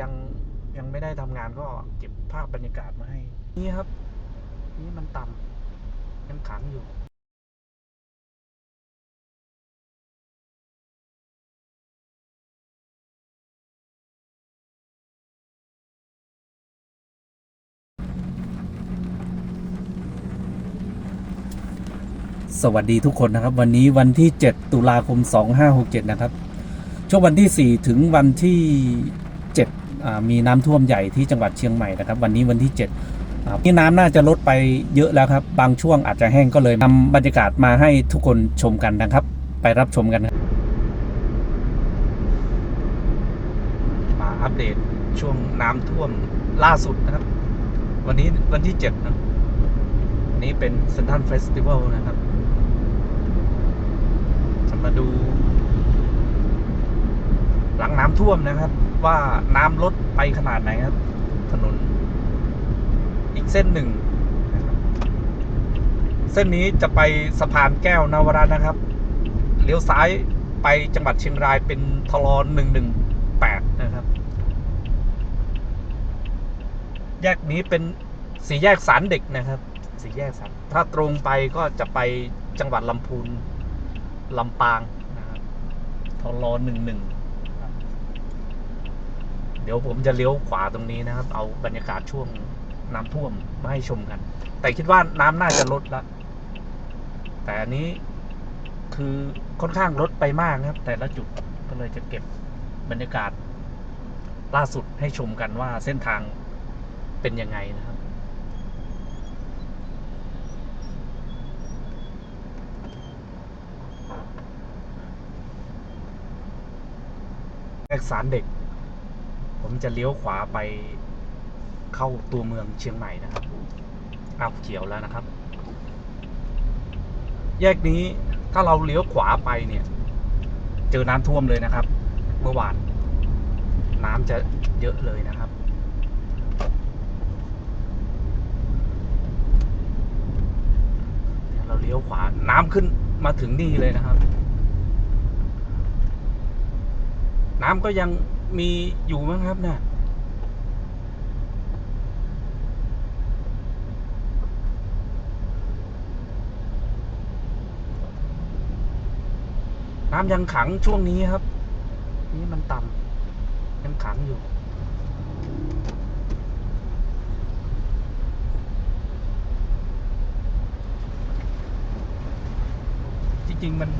ยังยังไม่ได้ทำงานก็เก็บภาพบรรยากาศมาให้ นี่ครับ นี่มันต่ำยังขังอยู่สวัสดีทุกคนนะครับ วันนี้วันที่ 7 ตุลาคม 2567 นะครับ ช่วงวันที่ 4 ถึงวันที่ มีน้ำท่วมใหญ่ที่จังหวัดเชียงใหม่นะครับ วันนี้วันที่7นี่น้ำน่าจะลดไปเยอะแล้วครับ บางช่วงอาจจะแห้งก็เลยนำบรรยากาศมาให้ทุกคนชมกันนะครับ ไปรับชมกันครับมาอัปเดตช่วงน้ำท่วมล่าสุดนะครับ วันนี้วันที่เจ็ดนะนนี้เป็นเซนทันเฟสติวัลนะครับ จะมาดู หลังน้ำท่วมนะครับ ว่าน้ำลดไปขนาดไหนครับ ถนน อีกเส้นหนึ่ง เส้นนี้จะไปสะพานแก้วนวรัตน์นะครับ เลี้ยวซ้ายไปจังหวัดเชียงรายเป็นทลอหนึ่งหนึ่งแปดนะครับ แยกนี้เป็นสี่แยกสารเด็กนะครับสี่แยกสารถ้าตรงไปก็จะไปจังหวัดลำพูนลำปางนะครับทลอหนึ่งหนึ่ง ดี๋ยวผมจะเลี้ยวขวาตรงนี้นะครับ เอาบรรยากาศช่วงน้ำท่วมมาให้ชมกัน แต่คิดว่าน้ำน่าจะลดล้วแต่อันนี้คือค่อนข้างลดไปมากนะครับ แต่ละจุดก็เลยจะเก็บบรรยากาศ ล่าสุดให้ชมกันว่าเส้นทางเป็นยังไงนะครับแยกสารเด็ก ผมจะเลี้ยวขวาไปเข้าตัวเมืองเชียงใหม่นะครับอ้าวเขียวแล้วนะครับ แยกนี้ถ้าเราเลี้ยวขวาไปเนี่ย เจอน้ำท่วมเลยนะครับ เมื่อวาน น้ำจะเยอะเลยนะครับเราเลี้ยวขวาน้ำขึ้นมาถึงนี่เลยนะครับ น้ำก็ยัง มีอยู่มั้งครับนี่ยน้ำยังขังช่วงนี้ครับ นี่มันต่ำยังขังอยู่ จริงๆมัน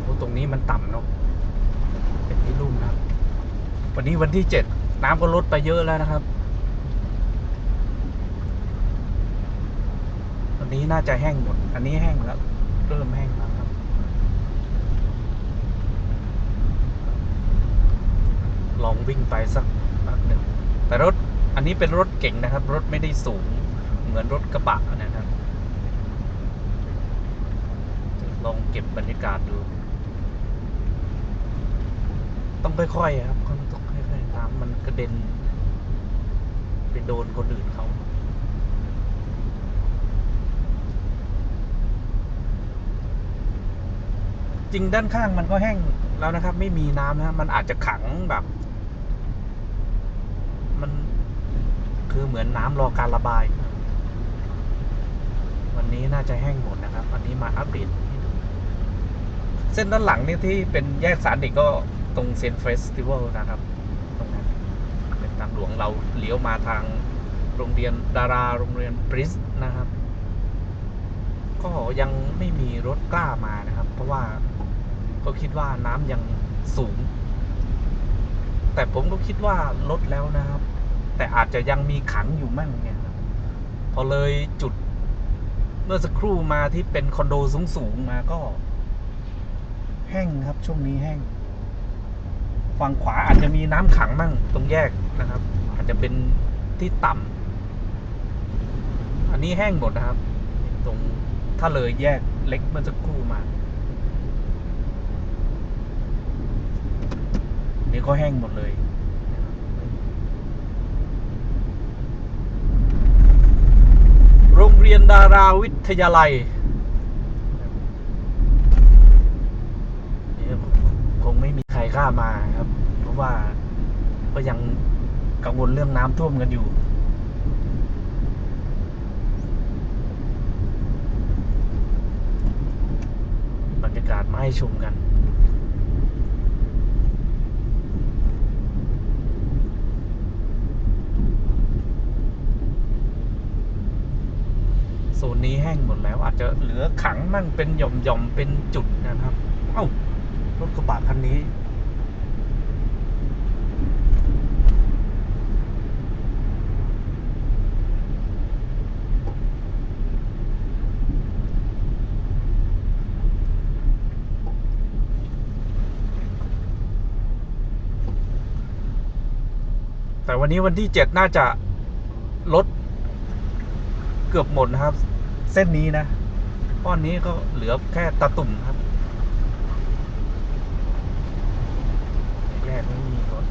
โอ้ตรงนี้มันต่ำเนาะ เป็นที่ลุ่มครับ วันนี้วันที่เจ็ดน้ำก็ลดไปเยอะแล้วนะครับ วันนี้น่าจะแห้งหมด อันนี้แห้งแล้ว เริ่มแห้งแล้วครับ ลองวิ่งไปสักพักหนึ่งแต่รถอันนี้เป็นรถเก่งนะครับ รถไม่ได้สูงเหมือนรถกระบะนะครับ ลองเก็บบรรยากาศดู ต้องค่อยๆครับต้องค่อยๆน้ำมันกระเด็นไปโดนคนอื่นเขาจริงด้านข้างมันก็แห้งแล้วนะครับ ไม่มีน้ำนะมันอาจจะขังแบบ มันคือเหมือนน้ำรอการระบาย วันนี้น่าจะแห้งหมดนะครับ วันนี้มาอัปเดตเส้นด้านหลังนี่ที่เป็นแยกสารเด็กก็ ตรงเซนเฟสติวัลนะครับ ตรงนั้นเป็นทางหลวงเราเลี้ยวมาทางโรงเรียนดาราโรงเรียนบริสนะครับ ก็ยังไม่มีรถกล้ามานะครับ เพราะว่าก็คิดว่าน้ำยังสูง แต่ผมก็คิดว่าลดแล้วนะครับ แต่อาจจะยังมีขังอยู่มั่งเนี่ยพอเลยจุดเมื่อสักครู่มาที่เป็นคอนโดสูงๆมาก็ แห้งครับช่วงนี้แห้ง ฝั่งขวาอาจจะมีน้ำขังมั่งตรงแยกนะครับ อาจจะเป็นที่ต่ำอันนี้แห้งหมดนะครับ ตรงถ้าเลยแยกเล็กเมื่อสักครู่มา นี่ก็แห้งหมดเลยโรงเรียนดาราวิทยาลัยนี่คงไม่มีใคร กล้ามาครับ เพราะว่าก็ยังกังวลเรื่องน้ำท่วมกันอยู่ บรรยากาศมาให้ชมกันโซนนี้แห้งหมดแล้ว อาจจะเหลือขังมั่งเป็นหย่อมๆเป็นจุดนะครับ เอ้ารถกระบะคันนี้ วันนี้วันที่เจ็ดน่าจะลดเกือบหมดนะครับ เส้นนี้นะก้อนนี้ก็เหลือแค่ตะตุ่มครับแรกไม่มีรถ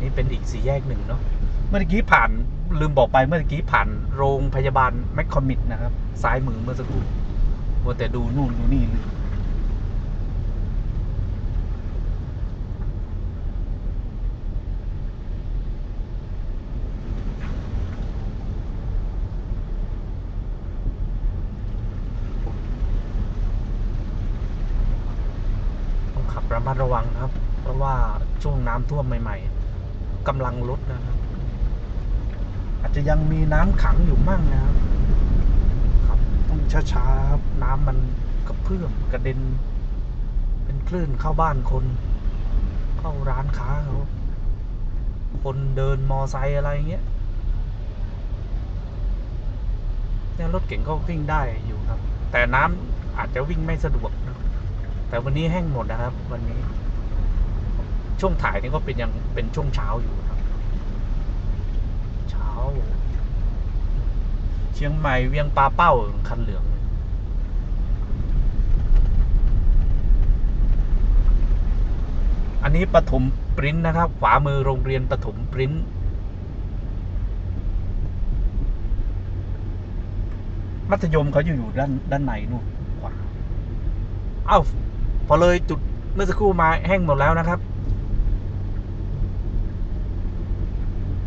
นี่เป็นอีกสี่แยกหนึ่งเนาะเมื่อกี้ผ่านลืมบอกไปเมื่อกี้ผ่านโรงพยาบาลแมคคอมิดนะครับ ซ้ายมือเมื่อสักครู่มัวแต่ดูนู่นดูนี่ลืม ต้องขับระมั ดระวังครับ เพราะว่าช่วงน้ำท่วมใหม่ ๆกำลังลดนะครับ อาจจะยังมีน้ำขังอยู่มั่งนะครับครับต้องช้าๆครับน้ำมันกระเพื่อมกระเด็น เป็นคลื่นเข้าบ้านคน เข้าร้านค้าเขาคนเดินมอไซค์อะไรเงี้ยเนี่ยรถเก่งก็วิ่งได้อยู่ครับ แต่น้ำอาจจะวิ่งไม่สะดวก แต่วันนี้แห้งหมดนะครับ วันนี้ ช่วงถ่ายนี่ก็เป็นยังเป็นช่วงเช้าอยู่ครับ เช้า เชียงใหม่เวียงปลาเป้าคันเหลืองอันนี้ปฐมปริ้นนะครับ ขวามือโรงเรียนปฐมปริ้นมัธยมเขาอยู่อยู่ด้านด้านในนู่นขวาเอ้า พอเลยจุดเมื่อสักครู่มาแห้งหมดแล้วนะครับ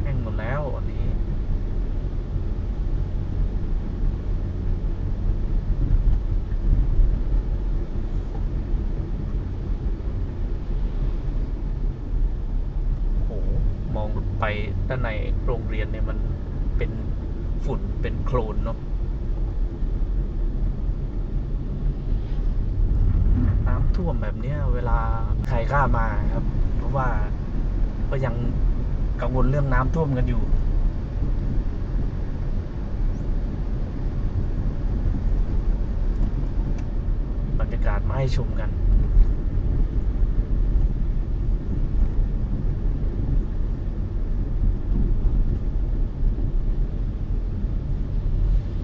แห้งหมดแล้วอันนี้ โอ้โหมองไปด้านในโรงเรียนเนี่ยมันเป็นฝุ่นเป็นโคลนเนาะ น้ำ ท่วมแบบเนี้ยเวลาใครกล้ามาครับ เพราะว่าก็ยังกังวลเรื่องน้ำท่วมกันอยู่บรรยากาศมาให้ชมกัน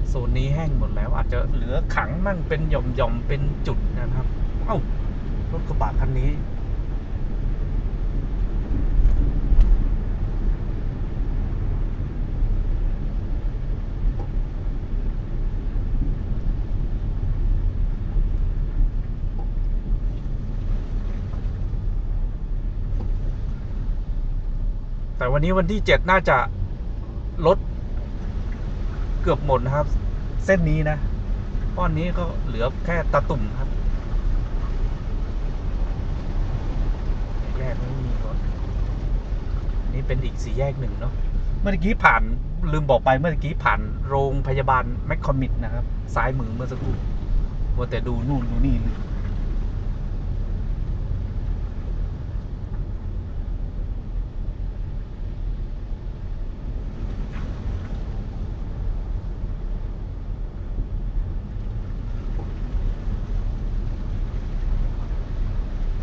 โซนนี้แห้งหมดแล้วอาจจะเหลือขังมั่งเป็นหย่อมๆเป็นจุดนะครับ รถกระบะคันนี้ แต่วันนี้วันที่เจ็ดน่าจะลดเกือบหมดนะครับ เส้นนี้นะก้อนนี้ก็เหลือแค่ตะตุ่มครับ แรกไม่มีรถ นี่เป็นอีกสี่แยกหนึ่งเนาะ เมื่อกี้ผ่านลืมบอกไปเมื่อกี้ผ่านโรงพยาบาลแมคคอมิดนะครับ ซ้ายมือเมื่อสักครู่มัวแต่ดูนู่นดูนี่ลืม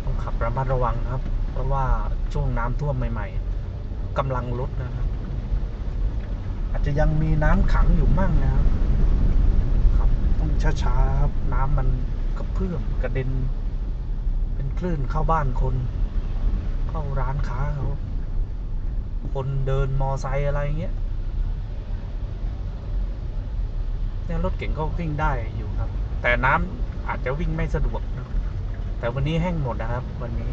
ต้องขับระมัดระวังครับ ราะว่าช่วงน้ำท่วมใหม่ ๆกำลังลดนะครับ อาจจะยังมีน้ำขังอยู่มั่งนะครับครับต้องช้าๆครับน้ำมันกระเพื่อมกระเด็น เป็นคลื่นเข้าบ้านคน เข้าร้านค้าเขาคนเดินมอไซค์อะไรเงี้ยเนี่ยรถเก่งก็วิ่งได้อยู่ครับ แต่น้ำอาจจะวิ่งไม่สะดวกนะแต่วันนี้แห้งหมดนะครับ วันนี้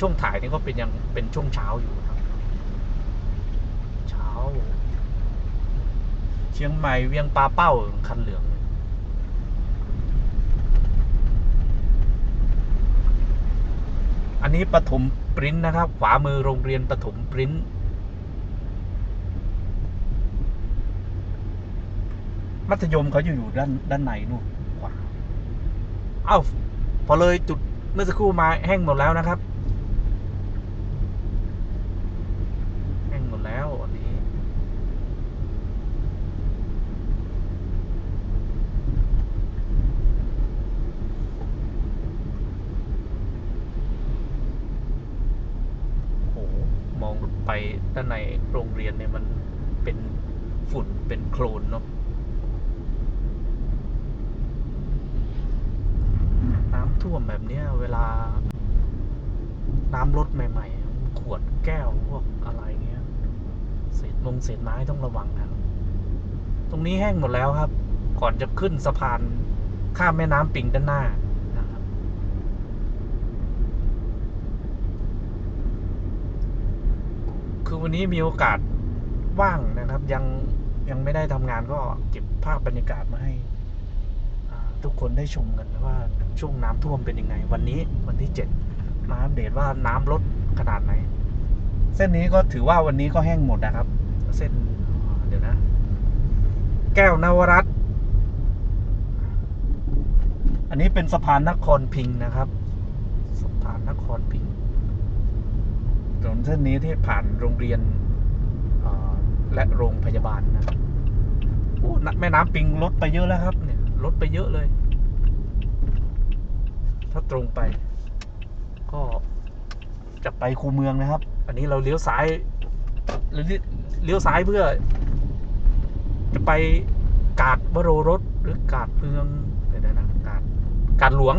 ช่วงถ่ายนี่ก็เป็นยังเป็นช่วงเช้าอยู่ครับ เช้า เชียงใหม่เวียงปลาเป้าคันเหลืองอันนี้ปฐมปริ้นนะครับ ขวามือโรงเรียนปฐมปริ้น มัธยมเขาอยู่อยู่ด้านด้านในนู่นขวา เอ้า พอเลยจุดเมื่อสักครู่มาแห้งหมดแล้วนะครับ แห้งหมดแล้วอันนี้ โห มอง ด้านในโรงเรียนเนี่ยมันเป็นฝุ่นเป็นโคลนเนาะน้ำท่วมแบบเนี้ยเวลา น้ำลดใหม่ ๆ ขวดแก้วพวกอะไรเงี้ยเศษมงเศษไม้ต้องระวังครับตรงนี้แห้งหมดแล้วครับ ก่อนจะขึ้นสะพานข้ามแม่น้ำปิงด้านหน้านะครับ คือวันนี้มีโอกาสว่างนะครับ ยังยังไม่ได้ทำงานก็เก็บภาพบรรยากาศมาให้ทุกคนได้ชมกันว่าช่วงน้ำท่วมเป็นยังไง วันนี้วันที่เจ็ดมาอัปเดตว่าน้ำลดขนาดไหน เส้นนี้ก็ถือว่าวันนี้ก็แห้งหมดนะครับ เส้นเดี๋ยวนะ แก้วนวรัตอันนี้เป็นสะพานนครพิงค์นะครับ สะพานนครพิงค์ ถนนเส้นนี้ที่ผ่านโรงเรียนและโรงพยาบาลนะโอ้แม่น้ำปิงลดไปเยอะแล้วครับ เนี่ยลดไปเยอะเลย ถ้าตรงไป ก็จะไปคูเมืองนะครับ อันนี้เราเลี้ยวซ้ายเลี้ยวเลี้ยวซ้ายเพื่อ จะไปกาดวโรรสหรือกาดเมืองเดี๋ยวนะกาดกาดหลวง